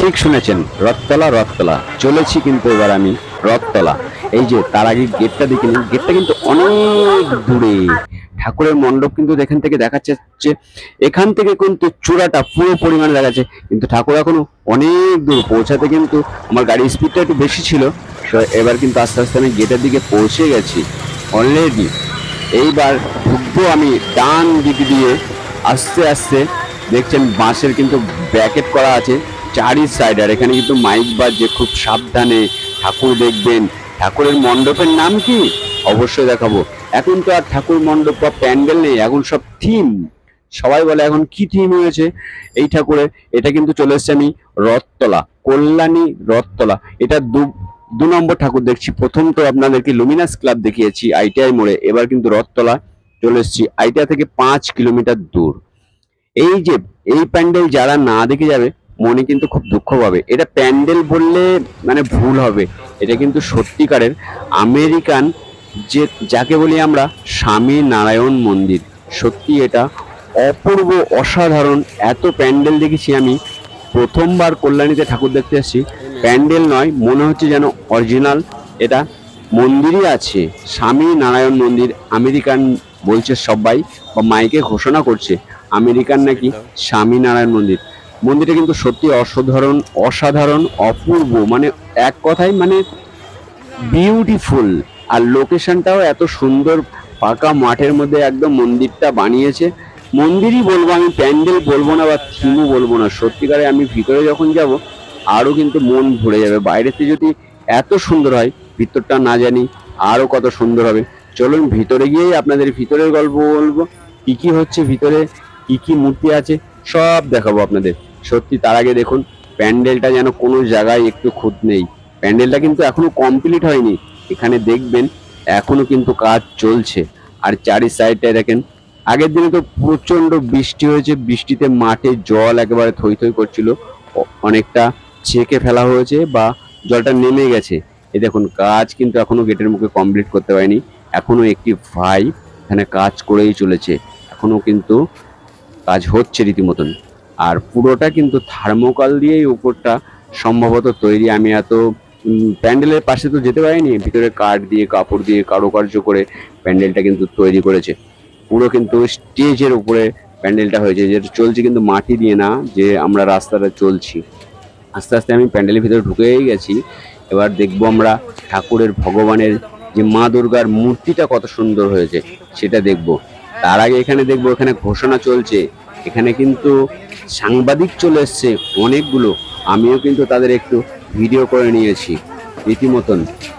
ঠিক শুনেছেন, রথতলা রথতলা। চলেছি কিন্তু এবার আমি রথতলা। এই যে, তার আগে গেটটা দেখে নিন গেটটা কিন্তু অনেক দূরে। ঠাকুরের মণ্ডপ কিন্তু এখান থেকে দেখা যাচ্ছে এখান থেকে কিন্তু চূড়াটা পুরো পরিমাণে দেখা যাচ্ছে কিন্তু ঠাকুর এখনও অনেক দূর, পৌঁছাতে কিন্তু আমার গাড়ির স্পিডটা একটু বেশি ছিল। এবার কিন্তু আস্তে আস্তে আমি গেটের দিকে পৌঁছে গেছি অলরেডি এইবার ঢুকবো আমি ডান দিক দিয়ে। আস্তে আস্তে দেখছেন বাঁশের কিন্তু ব্র্যাকেট করা আছে। চারি সাইড আর এখানে কিন্তু মাইক বাজছে, খুব সাবধানে ঠাকুর দেখবেন। ঠাকুরের মণ্ডপের নাম কি? অবশ্যই দেখাবো। এখন তো আর ঠাকুর মণ্ডপ বা প্যান্ডেল নেই, এখন সব থিম সবাই বলে, এখন কি থিম হয়েছে? এই ঠাকুরের, এটা কিন্তু চলে এসছে আমি রথতলা, কল্যাণী রথতলা। এটা দু দু নম্বর ঠাকুর দেখছি। প্রথম তো আপনাদেরকে লুমিনাস ক্লাব দেখিয়েছি, আইটিআই মোড়ে। এবার কিন্তু রথতলা চলে এসেছি, আইটিআই থেকে পাঁচ কিলোমিটার দূর। এই যে, এই প্যান্ডেল যারা না দেখে যাবে মনে কিন্তু খুব দুঃখ পাবে। এটা প্যান্ডেল বললে মানে ভুল হবে। এটা কিন্তু সত্যিকারের আমেরিকান যে, যাকে বলি আমরা, স্বামী নারায়ণ মন্দির। সত্যি এটা অপূর্ব, অসাধারণ। এত প্যান্ডেল দেখেছি আমি। প্রথমবার কল্যাণীতে ঠাকুর দেখতে এসেছি। প্যান্ডেল নয়, মনে হচ্ছে যেন অরিজিনাল। এটা মন্দিরই আছে। স্বামী নারায়ণ মন্দির, আমেরিকান বলছে সবাই, বা মাইকে ঘোষণা করছে, আমেরিকান নাকি স্বামী নারায়ণ মন্দির। মন্দিরটা কিন্তু সত্যি অসাধারণ অসাধারণ, অপূর্ব মানে এক কথায় মানে বিউটিফুল আর লোকেশনটাও এত সুন্দর, ফাঁকা মাঠের মধ্যে একদম মন্দিরটা বানিয়েছে। মন্দিরই বলব, আমি প্যান্ডেল বলব না বা থিমও বলব না, সত্যিকারে আমি ভিতরে যখন যাব আরও কিন্তু মন ভরে যাবে। বাইরেতে যদি এত সুন্দর হয়, ভিতরটা না জানি আরও কত সুন্দর হবে। চলুন, ভিতরে গিয়েই আপনাদের ভিতরের গল্প বলব। কী কী হচ্ছে ভিতরে, কী কী মূর্তি আছে, সব দেখাবো আপনাদের। সত্যি, তার আগে দেখুন, প্যান্ডেলটা যেন কোনো জায়গায় একটু খুঁত নেই। প্যান্ডেলটা কিন্তু এখনও কমপ্লিট হয়নি। এখানে দেখবেন, এখনও কিন্তু কাজ চলছে। আর চারি সাইডটায় দেখেন, আগের দিনে তো প্রচণ্ড বৃষ্টি হয়েছে। বৃষ্টিতে মাঠে জল একেবারে থই থই করছিল। অনেকটা ছেঁকে ফেলা হয়েছে বা জলটা নেমে গেছে। এ দেখুন, কাজ কিন্তু এখনও গেটের মুখে কমপ্লিট করতে পারেনি। এখনও একটি ভাই এখানে কাজ করেই চলেছে। এখনও কিন্তু কাজ হচ্ছে রীতিমতন। আর পুরোটা কিন্তু থার্মোকল দিয়েই উপরটা সম্ভবত তৈরি। আমি এত প্যান্ডেলের পাশে তো যেতে পারিনি, ভিতরে কাঠ দিয়ে, কাপড় দিয়ে কারুকার্য করে প্যান্ডেলটা কিন্তু তৈরি করেছে। পুরো কিন্তু স্টেজের উপরে প্যান্ডেলটা হয়েছে যেটা চলছে কিন্তু মাটি দিয়ে না, যে আমরা রাস্তাটা চলছি। আস্তে আস্তে আমি প্যান্ডেলের ভিতরে ঢুকেই গেছি। এবার দেখব আমরা ঠাকুরের, ভগবানের যে মা দুর্গার মূর্তিটা কত সুন্দর হয়েছে, সেটা দেখব। তার আগে এখানে দেখব, এখানে ঘোষণা চলছে এখানে কিন্তু সাংবাদিক চলে এসছে অনেকগুলো। আমিও কিন্তু তাদের একটু ভিডিও করে নিয়েছি। রীতিমতন।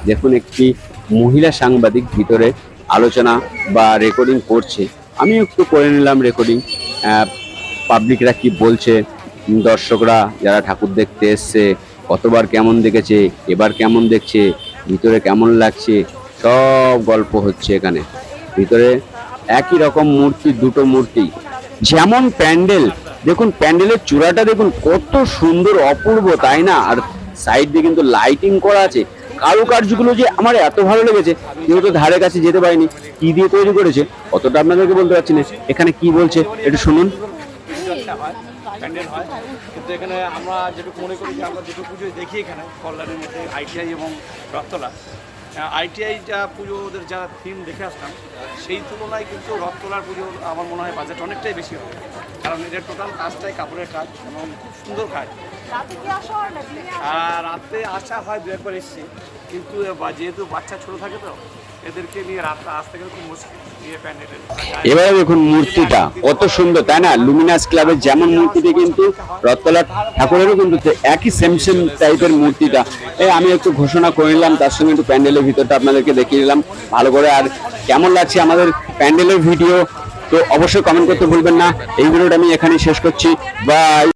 দেখুন, একটি মহিলা সাংবাদিক ভিতরে আলোচনা বা রেকর্ডিং করছে। আমি একটু করে নিলাম রেকর্ডিং পাবলিকরা কি বলছে? দর্শকরা, যারা ঠাকুর দেখতে এসছে, কতবার কেমন দেখেছে, এবার কেমন দেখছে, ভিতরে কেমন লাগছে, সব গল্প হচ্ছে এখানে। ভিতরে একই রকম মূর্তি, দুটো মূর্তি। যেমন প্যান্ডেল, দেখুন প্যান্ডেলের চূড়াটা দেখুন কত সুন্দর, অপূর্ব, তাই না? আর সাইড দিয়ে কিন্তু লাইটিং করা আছে। কারুকার্যগুলো যে আমার এত ভালো লেগেছে যেহেতু ধারে কাছে যেতে পারিনি। কি দিয়ে তৈরি করেছে, অতটা আপনাদেরকে বলতে পারছি না। এখানে কি বলছে, একটু শুনুন। আমরা যেটুকু মনে করি আমরা যেটুকু দেখি এখানে, কল্যাণের মধ্যে আইটিআই এবং রথতলা আইটিআইটা পুজো ওদের যা থিম দেখে আসতাম সেই তুলনায় কিন্তু রথতলার পুজো আমার মনে হয় বাজেট অনেকটাই বেশি হবে। কারণ এদের টোটাল কাজটাই কাপড়ের কাজ এবং খুব সুন্দর কাজ রাতে আসা হয় রাতে হয় দু একবার এসছি। কিন্তু যেহেতু বাচ্চা ছোট থাকে তো এদেরকে নিয়ে রাতটা আসতে গেলে খুব মুশকিল। এবারে দেখুন মূর্তিটা কত সুন্দর তাই না? লুমিনাস ক্লাবের যেমন মূর্তিটি কিন্তু রথতলা ঠাকুরেরও কিন্তু একই সেম সেম টাইপের মূর্তিটা। এই আমি একটু ঘোষণা করে নিলাম তার সঙ্গে একটু প্যান্ডেলের ভিতরটা আপনাদেরকে দেখিয়ে দিলাম। ভালো করে আর কেমন লাগছে আমাদের প্যান্ডেলের ভিডিও তো অবশ্যই কমেন্ট করতে ভুলবেন না। এই ভিডিওটা আমি এখানেই শেষ করছি। বাই